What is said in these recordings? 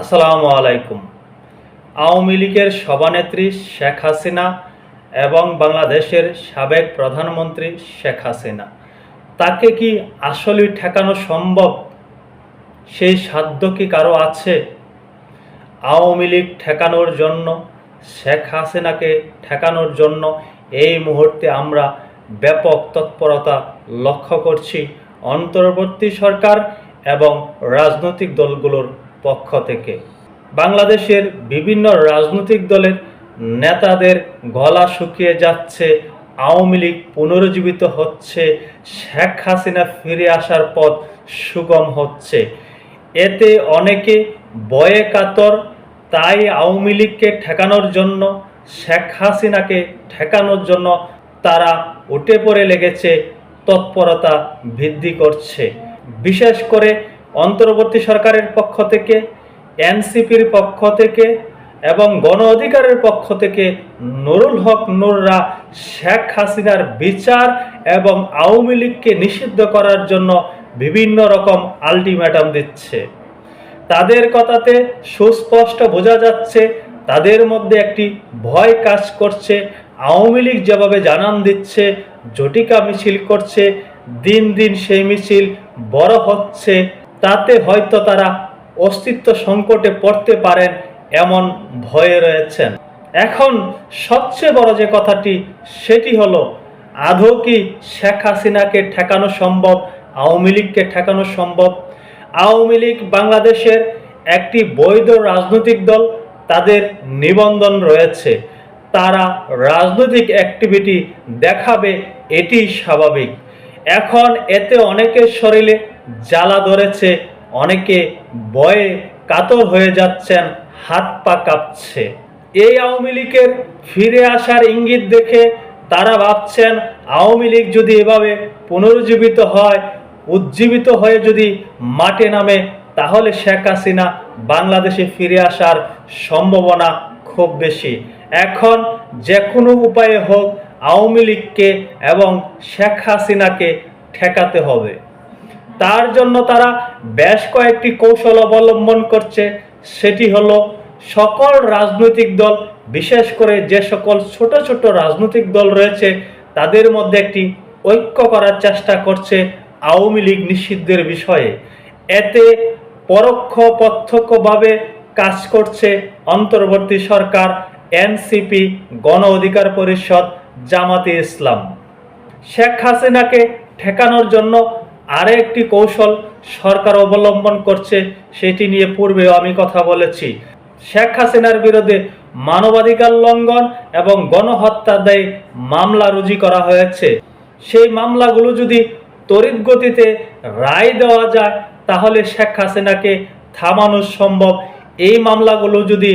আসসালামু আলাইকুম। আওয়ামী লীগের সভানেত্রী শেখ হাসিনা এবং বাংলাদেশের সাবেক প্রধানমন্ত্রী শেখ হাসিনা, তাকে কি আসলে ঠেকানো সম্ভব? সেই সাধ্য কি কারও আছে? আওয়ামী লীগ ঠেকানোর জন্য, শেখ হাসিনাকে ঠেকানোর জন্য এই মুহূর্তে আমরা ব্যাপক তৎপরতা লক্ষ্য করছি। অন্তর্বর্তী সরকার এবং রাজনৈতিক দলগুলোর পক্ষ থেকে। বাংলাদেশের বিভিন্ন রাজনৈতিক দলের নেতাদের গলা শুকিয়ে যাচ্ছে, আওয়ামী লীগ পুনরুজ্জীবিত হচ্ছে, শেখ হাসিনা ফিরে আসার পথ সুগম হচ্ছে। এতে অনেকে বয়ে কাতর, তাই আওয়ামী লীগকে ঠেকানোর জন্য, শেখ হাসিনাকে ঠেকানোর জন্য তারা উঠে পড়ে লেগেছে, তৎপরতা বৃদ্ধি করছে। বিশেষ করে অন্তর্বর্তী সরকারের পক্ষ থেকে, এনসিপির পক্ষ থেকে এবং গণ অধিকারের পক্ষ থেকে নুরুল হক নুররা, শেখ হাসিনার বিচার এবং আওয়ামী লীগকে নিষিদ্ধ করার জন্য বিভিন্ন রকম আলটিমেটাম দিচ্ছে। তাদের কথাতে সুস্পষ্ট বোঝা যাচ্ছে, তাদের মধ্যে একটি ভয় কাজ করছে, আওয়ামী লীগ যেভাবে জানান দিচ্ছে জটিকা মিছিল করছে, দিন দিন সেই মিছিল বড় হচ্ছে তাতে হয়তো তারা অস্তিত্ব সংকটে পড়তে পারেন এমন ভয়ে রয়েছেন। এখন সবচেয়ে বড় যে কথাটি, সেটি হলো, আদৌ কি শেখ হাসিনাকে ঠেকানো সম্ভব, আওয়ামী লীগকে ঠেকানো সম্ভব? আওয়ামী লীগ বাংলাদেশের একটি বৈধ রাজনৈতিক দল, তাদের নিবন্ধন রয়েছে। তারা রাজনৈতিক অ্যাক্টিভিটি দেখাবে এটি স্বাভাবিক। এখন এতে অনেকের শরীরে জ্বালা ধরেছে, অনেকে বয়ে কাতর হয়ে যাচ্ছেন, হাত পা কাঁপছে। এই আওয়ামী লীগের ফিরে আসার ইঙ্গিত দেখে তারা ভাবছেন, আওয়ামী লীগ যদি এভাবে পুনরুজ্জীবিত হয়, উজ্জীবিত হয়ে যদি মাঠে নামে, তাহলে শেখ হাসিনা বাংলাদেশে ফিরে আসার সম্ভাবনা খুব বেশি। এখন যে কোনো উপায়ে হোক, আওয়ামী লীগকে এবং শেখ হাসিনাকে ঠেকাতে হবে। তার জন্য তারা বেশ কয়েকটি কৌশল অবলম্বন করছে। সেটি হলো, সকল রাজনৈতিক দল, বিশেষ করে যে সকল ছোট ছোট রাজনৈতিক দল রয়েছে, তাদের মধ্যে একটি ঐক্য করার চেষ্টা করছে আওয়ামী লীগ নিষিদ্ধের বিষয়ে। এতে পরোক্ষ প্রত্যক্ষভাবে কাজ করছে অন্তর্বর্তী সরকার, এনসিপি, গণ অধিকার পরিষদ, জামাতে ইসলাম। শেখ হাসিনাকে ঠেকানোর জন্য আরে একটি কৌশল সরকার অবলম্বন করছে, সেটি নিয়ে পূর্বেও আমি কথা বলেছি। শেখ হাসিনার বিরুদ্ধে মানবাধিকার লঙ্ঘন এবং গণহত্যা দায়ে মামলা রুজি করা হয়েছে। সেই মামলাগুলো যদি তড়িৎ গতিতে রায় দেওয়া যায়, তাহলে শেখ হাসিনাকে থামানো সম্ভব। এই মামলাগুলো যদি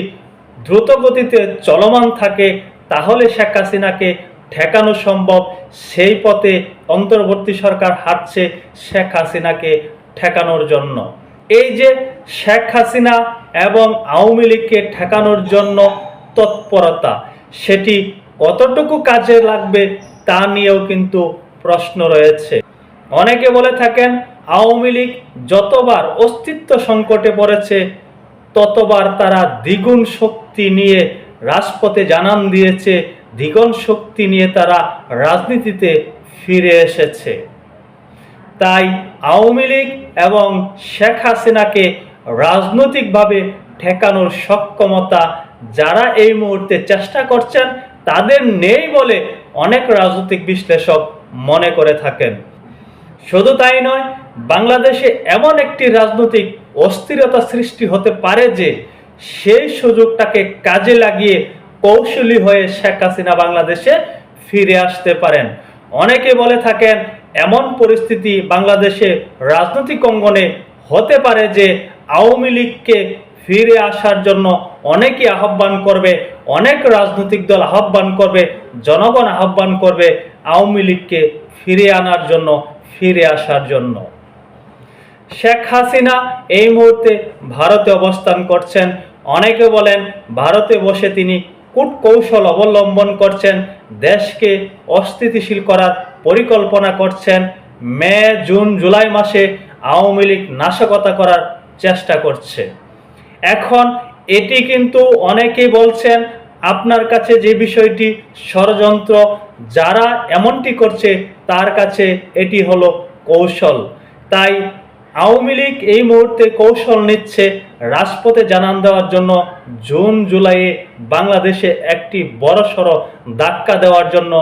দ্রুত গতিতে চলমান থাকে, তাহলে শেখ হাসিনাকে ঠেকানো সম্ভব, সেই পথে অন্তর্বর্তী সরকার হাঁটছে শেখ হাসিনাকে ঠেকানোর জন্য। এই যে শেখ হাসিনা এবং আওয়ামী লীগকে ঠেকানোর জন্য তৎপরতা, সেটি কতটুকু কাজে লাগবে তা নিয়েও কিন্তু প্রশ্ন রয়েছে। অনেকে বলে থাকেন, আওয়ামী লীগ যতবার অস্তিত্ব সংকটে পড়েছে, ততবার তারা দ্বিগুণ শক্তি নিয়ে রাজপথে জানান দিয়েছে দ্বিগুণ শক্তি নিয়ে তারা রাজনীতিতে ফিরে এসেছে। তাই আওয়ামী লীগ এবং শেখ হাসিনাকে রাজনৈতিকভাবে ঠেকানোর সক্ষমতা যারা এই মুহূর্তে চেষ্টা করছেন, তাদের নেই বলে অনেক রাজনৈতিক বিশ্লেষক মনে করে থাকেন। শুধু তাই নয়, বাংলাদেশে এমন একটি রাজনৈতিক অস্থিরতা সৃষ্টি হতে পারে যে সেই সুযোগটাকে কাজে লাগিয়ে কৌশলী হয়ে শেখ হাসিনা বাংলাদেশে ফিরে আসতে পারেন। অনেকে বলে থাকেন, এমন পরিস্থিতি বাংলাদেশে রাজনৈতিক অঙ্গনে হতে পারে যে আওয়ামী লীগকে ফিরে আসার জন্য অনেকে আহ্বান করবে, অনেক রাজনৈতিক দল আহ্বান করবে, জনগণ আহ্বান করবে আওয়ামী লীগকে ফিরে আনার জন্য, ফিরে আসার জন্য। শেখ হাসিনা এই মুহূর্তে ভারতে অবস্থান করছেন। অনেকে বলেন, ভারতে বসে তিনি কূট কৌশল অবলম্বন করছেন, দেশকে অস্থিতিশীল করার পরিকল্পনা করছেন, মে, জুন, জুলাই মাসে আওয়ামী লীগ নাশকতা করার চেষ্টা করছে। এখন এটি কিন্তু অনেকেই বলছেন, আপনার কাছে যে বিষয়টি ষড়যন্ত্র, যারা এমনটি করছে, তার কাছে এটি হলো কৌশল। তাই আওয়ামী লীগ এই মুহূর্তে কৌশল নিচ্ছে রাজপথে জানান দেওয়ার জন্য। জুন, জুলাইয়ে বাংলাদেশে একটি বড়সড় ধাক্কা দেওয়ার জন্য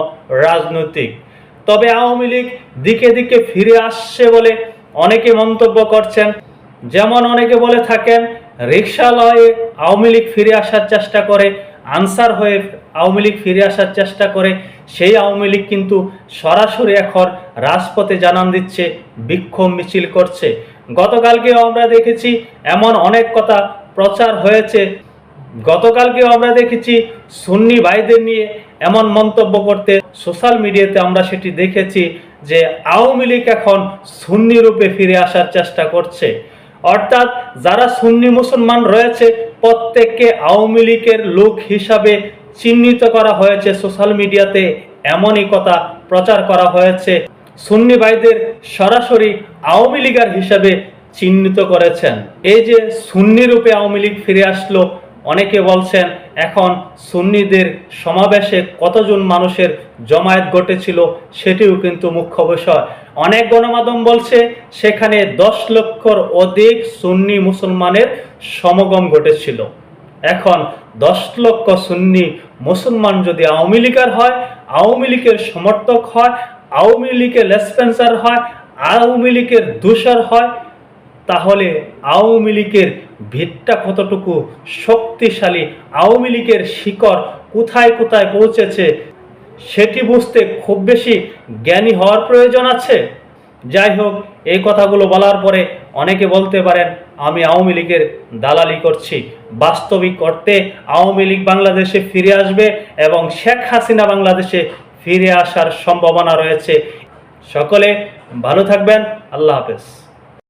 রাজনৈতিক। তবে আওয়ামী লীগ দিকে দিকে ফিরে আসছে বলে অনেকে মন্তব্য করছেন। যেমন অনেকে বলে থাকেন রিক্সালয়ে আওয়ামী লীগ ফিরে আসার চেষ্টা করে। আনসার হয়ে আওয়ামী লীগ ফিরে আসার চেষ্টা করে সেই আওয়ামী লীগ কিন্তু সরাসরি এখন রাজপথে জানান দিচ্ছে, বিক্ষোভ মিছিল করছে। গতকালকেও আমরা দেখেছি এমন অনেক কথা প্রচার হয়েছে। গতকালকেও আমরা দেখেছি সুন্নি ভাইদের নিয়ে এমন মন্তব্য করতে সোশ্যাল মিডিয়াতে আমরা সেটি দেখেছি যে আওয়ামী লীগ এখন সুন্নি রূপে ফিরে আসার চেষ্টা করছে। অর্থাৎ যারা সুন্নি মুসলমান রয়েছে, প্রত্যেককে আওয়ামী লীগের লোক হিসাবে চিহ্নিত করা হয়েছে সোশ্যাল মিডিয়াতে, এমনই কথা প্রচার করা হয়েছে। সুন্নি ভাইদের সরাসরি আওয়ামী লীগার হিসাবে চিহ্নিত করেছেন। এই যে সুন্নি রূপে আওয়ামী লীগ ফিরে আসলো, অনেকে বলছেন, এখন সুন্নিদের সমাবেশে কতজন মানুষের জমায়েত ঘটেছিল সেটিও কিন্তু মুখ্য বিষয়। অনেক গণমাধ্যম বলছে, সেখানে দশ লক্ষর অধিক সুন্নি মুসলমানের সমাগম ঘটেছিল। এখন দশ লক্ষ সুন্নি মুসলমান যদি আওয়ামী লীগের হয়, আওয়ামী লীগের সমর্থক হয়, আওয়ামী লীগের লেসপেন্সার হয়, আওয়ামী লীগের দূষর হয়, তাহলে আওয়ামী লীগের ভিতটা কতটুকু শক্তিশালী, আওয়ামী লীগের শিকড় কোথায় কোথায় পৌঁছেছে, সেটি বুঝতে খুব বেশি জ্ঞানী হওয়ার প্রয়োজন আছে। যাই হোক, এই কথাগুলো বলার পরে অনেকে বলতে পারেন আমি আওয়ামী লীগের দালালি করছি। বাস্তবিক অর্থে আওয়ামী লীগ বাংলাদেশে ফিরে আসবে এবং শেখ হাসিনা বাংলাদেশে ফিরে আসার সম্ভাবনা রয়েছে। সকলে ভালো থাকবেন। আল্লাহ হাফেজ।